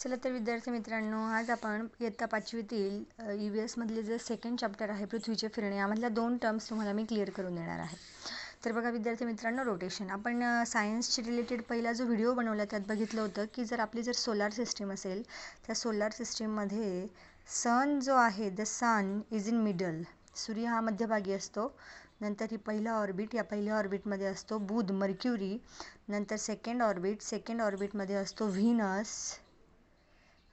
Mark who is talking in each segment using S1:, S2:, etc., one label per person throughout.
S1: चला तर विद्यार्थी मित्रांनो आज आपण इयत्ता पाचवीतील ई व्ही एसमधले जे सेकंड चॅप्टर आहे पृथ्वीचे फिरणे यामधल्या दोन टर्म्स तुम्हाला मी क्लिअर करून देणार आहे. तर बघा विद्यार्थी मित्रांनो रोटेशन आपण सायन्सचे रिलेटेड पहिला जो व्हिडिओ बनवला त्यात बघितलं होतं की जर आपली जर सोलार सिस्टीम असेल त्या सोलार सिस्टीममध्ये सन जो आहे the sun is in middle सूर्य हा मध्यभागी असतो नंतर ही पहिला ऑर्बिट या पहिल्या ऑर्बिटमध्ये असतो बुध मर्क्युरी नंतर सेकंड ऑर्बिट सेकंड ऑर्बिटमध्ये असतो व्हीनस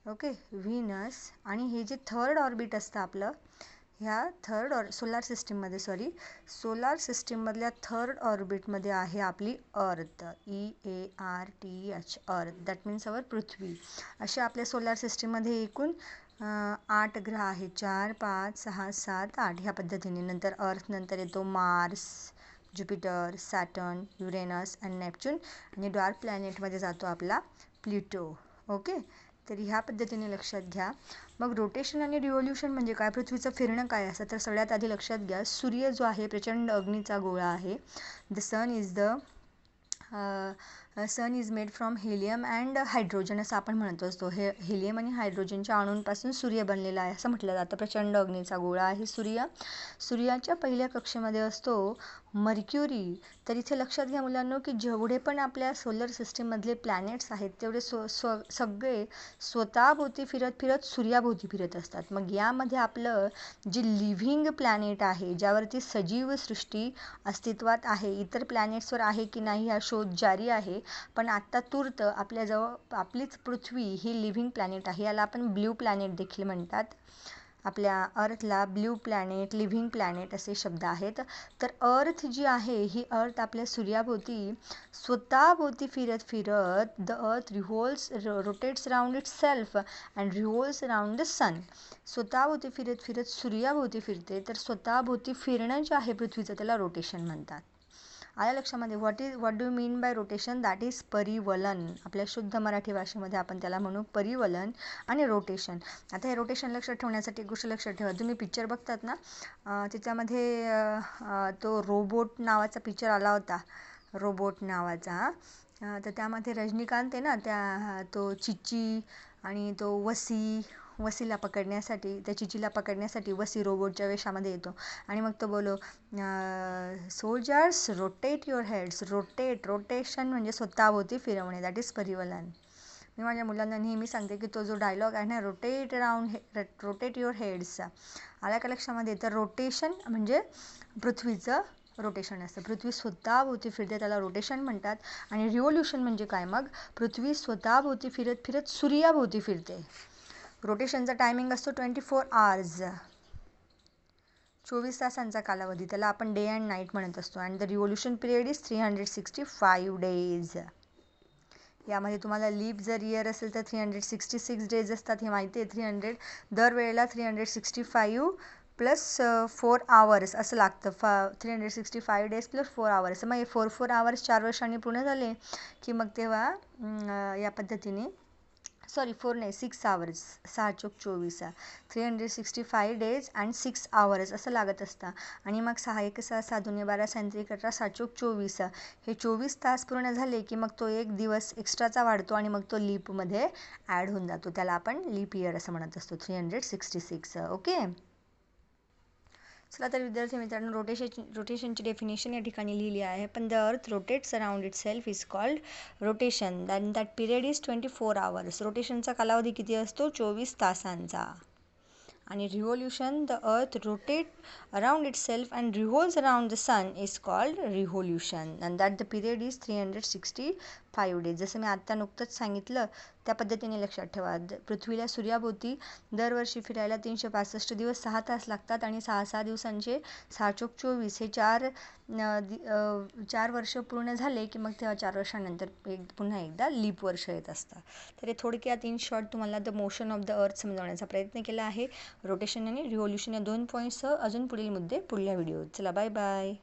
S1: ओके व्हीनस आणि हे जे थर्ड ऑर्बिट असतं आपलं ह्या थर्ड ऑर सोलार सिस्टीममध्ये सॉरी सोलार सिस्टीममधल्या थर्ड ऑर्बिटमध्ये आहे आपली earth E A R T H earth that means our पृथ्वी. असे आपल्या सोलार सिस्टीममध्ये एकूण आठ ग्रह आहेत. चार पाच सहा सात आठ. ह्या पद्धतीने नंतर अर्थ नंतर येतो मार्स ज्युपिटर सॅटर्न युरेनस आणि नेपच्यून आणि डार्क प्लॅनेटमध्ये जातो आपला प्लुटो ओके तर ह्या पद्धतीने लक्षात घ्या. मग रोटेशन आणि रिव्होल्युशन म्हणजे काय? पृथ्वीचं फिरणं काय असतं? तर सगळ्यात आधी लक्षात घ्या सूर्य जो आहे प्रचंड अग्नीचा गोळा आहे. The sun is the sun is made from helium and hydrogen असं आपण म्हणत असतो. हे हेलियम आणि हायड्रोजनच्या अणूंपासून सूर्य बनलेला आहे असं म्हटलं जातं. प्रचंड अग्नीचा गोळा आहे. सूर्य सूर्याच्या पहिल्या कक्षेमध्ये असतो मर्क्युरी. तर इथे लक्षात घ्या मुलांनो की जेवढे पण आपल्या सोलर सिस्टीममधले प्लॅनेट्स आहेत तेवढे स्व स्व सगळे स्वतःभोवती फिरत फिरत सूर्याभोवती फिरत असतात. मग यामध्ये आपलं जे लिव्हिंग प्लॅनेट आहे ज्यावरती सजीव सृष्टी अस्तित्वात आहे इतर प्लॅनेट्सवर आहे की नाही हा शोध जारी आहे. पण आत्ता तूर्त आपल्याजवळ आपलीच पृथ्वी ही लिव्हिंग प्लॅनेट आहे. याला आपण ब्ल्यू प्लॅनेट देखील म्हणतात. आपल्या अर्थला ब्ल्यू प्लॅनेट लिव्हिंग प्लॅनेट असे शब्द आहेत. तर अर्थ जी आहे ही अर्थ आपल्या सूर्याभोवती स्वतःभोवती फिरत फिरत the earth revolves rotates round it self and revolves round the sun स्वतःभोवती फिरत फिरत सूर्याभोवती फिरते. तर स्वतःभोवती फिरणं जे आहे पृथ्वीचं त्याला रोटेशन म्हणतात. आल्या लक्षामध्ये what is what do mean by rotation that is परिवलन. आपल्या शुद्ध मराठी भाषेमध्ये आपण त्याला म्हणू परिवलन आणि रोटेशन आता हे रोटेशन लक्षात ठेवण्यासाठी एक गोष्ट लक्षात ठेवा. तुम्ही पिक्चर बघतात ना त्याच्यामध्ये तो रोबोट नावाचा पिक्चर आला होता. रोबोट नावाचा. तर त्यामध्ये रजनीकांत आहे ना त्या तो चिच्ची आणि तो वसी वसीला पकडण्यासाठी त्या चिचीला पकडण्यासाठी वसी रोबोटच्या वेशामध्ये येतो. आणि मग तो बोलो soldiers rotate your heads rotate rotation म्हणजे स्वतःभोवती फिरवणे दॅट इज परिवलन. मी माझ्या मुलांना नेहमी सांगते की तो जो डायलॉग आहे ना रोटेट राऊंड हे रोटेट युअर हेड्सचा आल्या का लक्षामध्ये? तर रोटेशन म्हणजे पृथ्वीचं रोटेशन असतं. पृथ्वी स्वतःभोवती फिरते त्याला रोटेशन म्हणतात. आणि रिव्होल्युशन म्हणजे काय मग? पृथ्वी स्वतःभोवती फिरत फिरत सूर्याभोवती फिरते. रोटेशनचा टायमिंग असतो ट्वेंटी फोर आवर्स चोवीस तासांचा कालावधी. त्याला आपण डे अँड नाईट म्हणत असतो. And the revolution period is three hundred sixty five days यामध्ये तुम्हाला लीप जर इयर असेल तर three hundred sixty six days असतात. हे माहिती आहे. थ्री हंड्रेड दरवेळेला three hundred sixty five plus four hours असं लागतं. फा three hundred sixty five days plus four hours मग हे फोर फोर आवर्स चार वर्षांनी पूर्ण झाले की मग तेव्हा या पद्धतीने सॉरी फोर नाही सिक्स आवर्स सहा चोक चोवीस. Three hundred sixty five days and six hours असं लागत असतं. आणि मग सहा एक सहा सहा दोन्ही बारा सायंत्रिक अठरा सहा चोक चोवीस. हे चोवीस तास पूर्ण झाले की मग तो एक दिवस एक्स्ट्राचा वाढतो आणि मग तो लीपमध्ये ॲड होऊन जातो. त्याला आपण लीप इयर असं म्हणत असतो. Three hundred sixty six okay चला तर विद्यार्थी मित्रांनो रोटेशन रोटेशनची डेफिनेशन या ठिकाणी लिहिली आहे. पण the earth rotates around it self is called rotation than that period is twenty four hours रोटेशनचा कालावधी किती असतो? चोवीस तासांचा. आणि revolution the earth rotate around it self and revolves around the sun is called revolution and that the period is three hundred sixty five days जसं मी आत्ता नुकतंच सांगितलं त्या पद्धतीने लक्षात ठेवा. पृथ्वीला सूर्याभोवती दरवर्षी फिरायला तीनशे पासष्ट दिवस सहा तास लागतात आणि सहा सहा दिवसांचे सहा चोक चोवीस हे चार चार वर्ष पूर्ण झाले की मग तेव्हा चार वर्षानंतर एक पुन्हा एकदा लीप वर्ष येत असतं तर हे थोडक्यात इन शॉर्ट तुम्हाला the motion of the earth समजवण्याचा प्रयत्न केला आहे. रोटेशन आणि रिव्होल्युशन या दोन पॉईंट्ससह अजून पुढील मुद्दे पुढल्या व्हिडिओ चला बाय बाय.